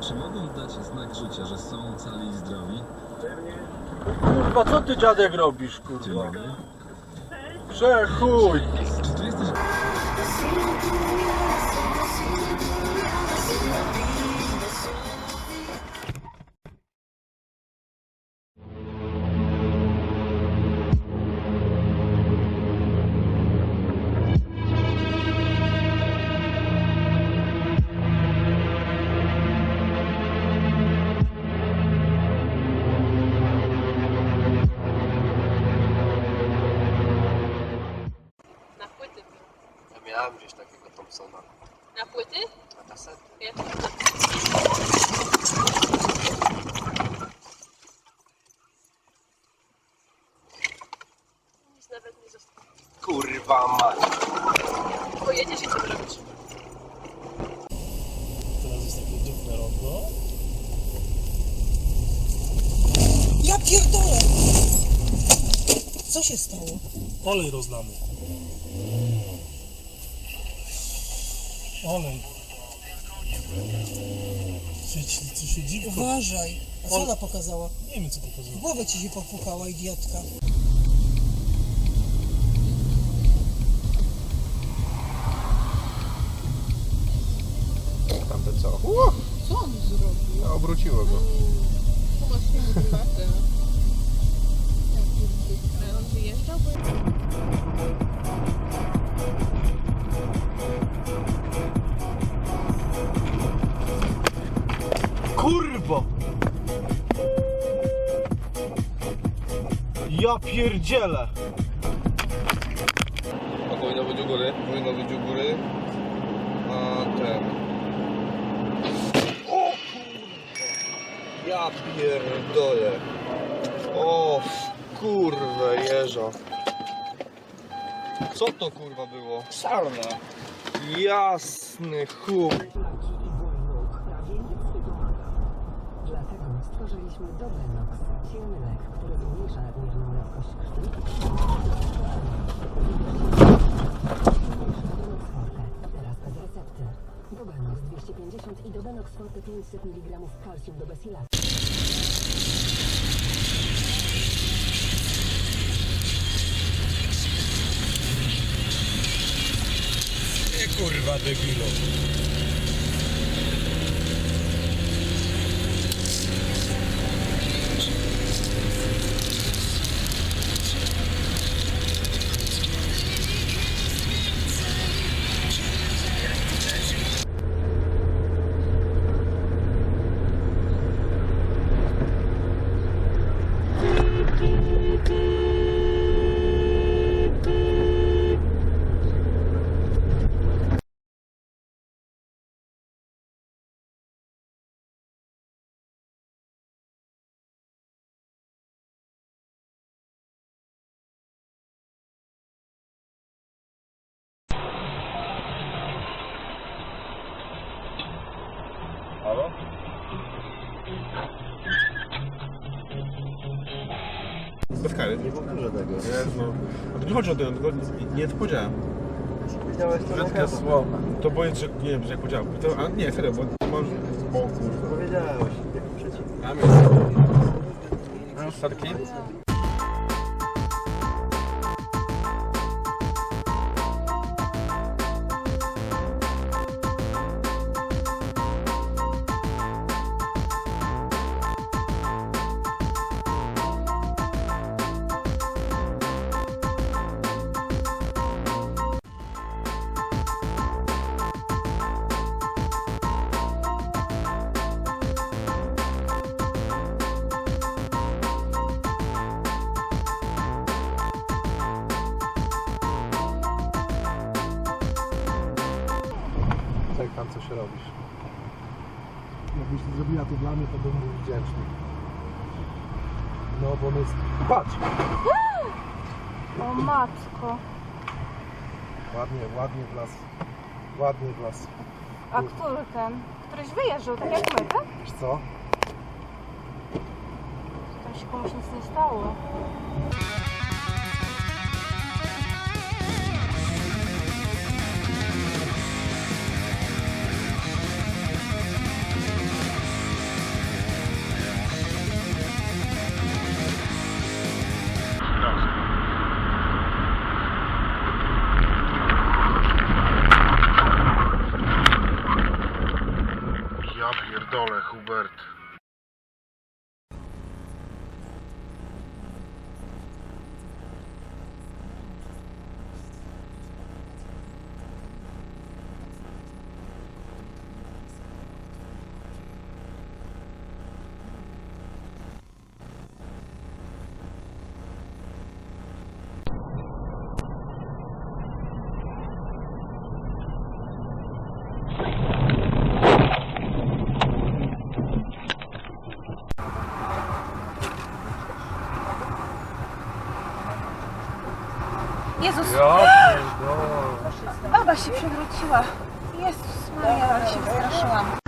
Czy mogą dać znak życia, że są cali i zdrowi? Kurwa, co ty dziadek robisz, Dzień kurwa? dobry. Przechuj! Czy tu jesteś... miałem gdzieś takiego Thompsona Na płyty? na kasety. Ja Nic nawet nie zostało. Kurwa mać. Pojedziesz i co zrobisz? Teraz jest takie dupne rondo. Ja pierdolę! Co się stało? Olej rozlany. Olej. Czy się dziwko? Uważaj. A co ona pokazała? Nie wiem co pokazuje. W głowę ci się popukała, idiotka. Tamte co? Co on zrobił? No, obróciło go. To właśnie Kurwa! Ja pierdzielę! A powinno być u góry. Powinno być u góry. A ten. O kurwa. Ja pierdolę. O kurwa jeża. Co to kurwa było? Sarna. Jasny chuj. Stworzyliśmy Dobenox, silny lek, który zmniejsza nadmierną lekkość krwi. Teraz bez recepty. Dobenox 250 i Dobenox Forte 500 mg kalcium do besilacji. Kurwa debilu. Bez kary. Nie powtórzę tego. Nie, no. To nie chodzi o to, tylko nie, nie to powiedziałem. Powiedziałeś to Brzydkie słowa. To boję, że nie wiem, że jak powiedziałem. To, a nie, serio, bo to może... O kurwa. Powiedziałeś, jak przeciw. Tam jest. Starki. Tam coś robisz. Jakbyś zrobiła to dla mnie, to bym był wdzięczny. No bo on jest... Patrz! O matko. Ładnie, ładnie w las. Ładnie w las. A który ten? Któryś wyjeżdżał, tak jak my, tak? Wiesz co? To się komuś nic nie stało. Ja pierdolę. baba się przewróciła. Jezus Maria, ale się wystraszyłam.